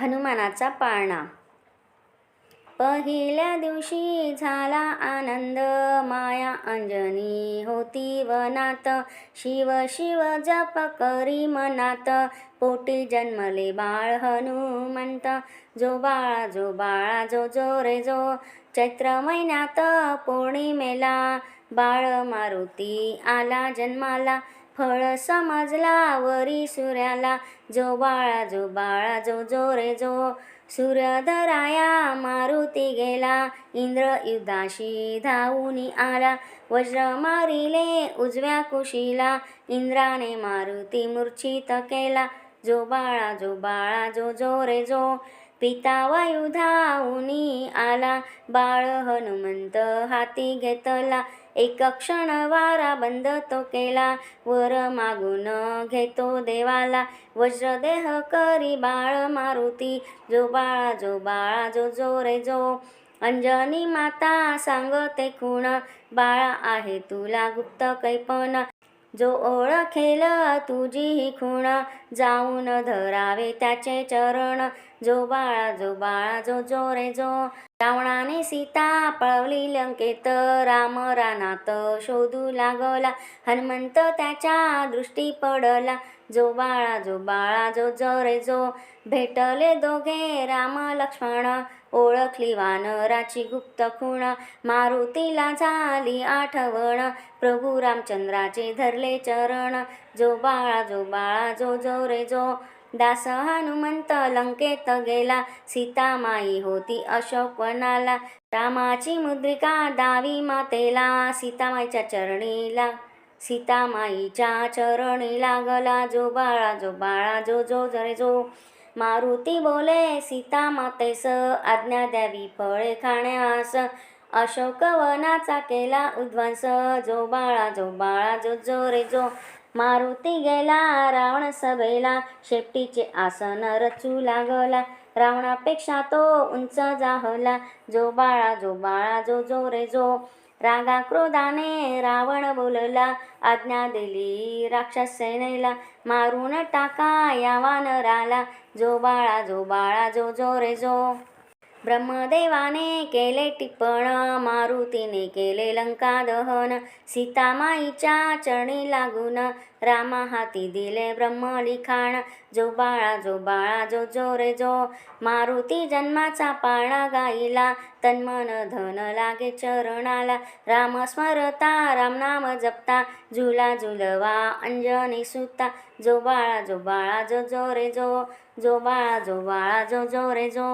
हनुमानाचा पाळणा. पहिल्या दिवशी झाला आनंद. माया अंजनी होती वनात. शिव शिव जप करी मनात. पोटी जन्मले बाळ हनुमंत. जो बाळा जो बाळा जो जो रे जो. चैत्र महिन्यात पौर्णिमेला बाळ मारुती आला जन्माला. फळ समजला वरी सूर्याला. जो बाळा जो बाळा जो जो रे जो. सूर्यधराया मारुती गेला. इंद्र युद्धाशी धावून आला. वज्र मारिले उजव्या कुशीला. इंद्राने मारुती मूर्छित केला. जो बाळा जो बाळा जो जो रे जो. पिता वायू धावून आला. बाळ हनुमंत हाती घेतला. एक क्षण वारा बंद तो केला. वर मागून घेतो देवाला. वज्रदेह करी बाळ मारुती. जो बाळा जो बाळा जो जो रे जो. अंजनी माता सांगते खुण. बाळा आहे तुला गुप्त कैपण जो ओळखेल तुझी ही खूण. जाऊन धरावे त्याचे चरण. जो बाळा जो बाळा जो जो रे जो. रावणाने सीता पळवली लंकेत. राम रानात शोधू लागला. हनुमंत त्याच्या दृष्टी पडला. जो बाळा जो बाळा जो जो रे जो. भेटले दोघे राम लक्ष्मण. ओळखली वानराची गुप्त खूण. मारुतीला झाली आठवण. प्रभू रामचंद्राचे धरले चरण. जो बाळा जो बाळा जो जो रे जो. दास हनुमंत लंकेत गेला. सीतामाई होती अशोक वनाला. रामाची मुद्रिका दावी मातेला. सीतामाईच्या चरणीला. सीतामाईच्या चरणी लागला जो बाळा जो बाळा जो जो जरे जो. मारुती बोले सीता मातेस आज्ञा द्यावी फळे खाण्यास. अशोक वनाचा केला उद्वंस जो बाळा जो बाळा जो जो रे जो. मारुती गेला रावण सभेला. शेपटीचे आसन रचू लागला. रावणापेक्षा तो उंच जाहला. जो बाळा जो बाळा जो जो रे जो. रागा क्रोधाने रावण बोलला. आज्ञा दिली राक्षस सेनेला मारून टाका या वानराला. जो बाळा जो बाळा जो जो रे जो. ब्रह्मदेवाने केले टिप्पण मारुतीने केले लंका दहन सीतामाईच्या चरणी लागून रामा हाती दिले ब्रह्मलिखाण. जो बाळा जो बाळा जो जो रे जो मारुती जन्माचा पाळणा गाईला तन्मन धन लागे चरणाला. राम स्मरता रामनाम जपता झुला झुलवा अंजनी सुता. जो बाळा जो बाळा जो जो रे जो जो बाळा जो बाळा जो जो रे जो.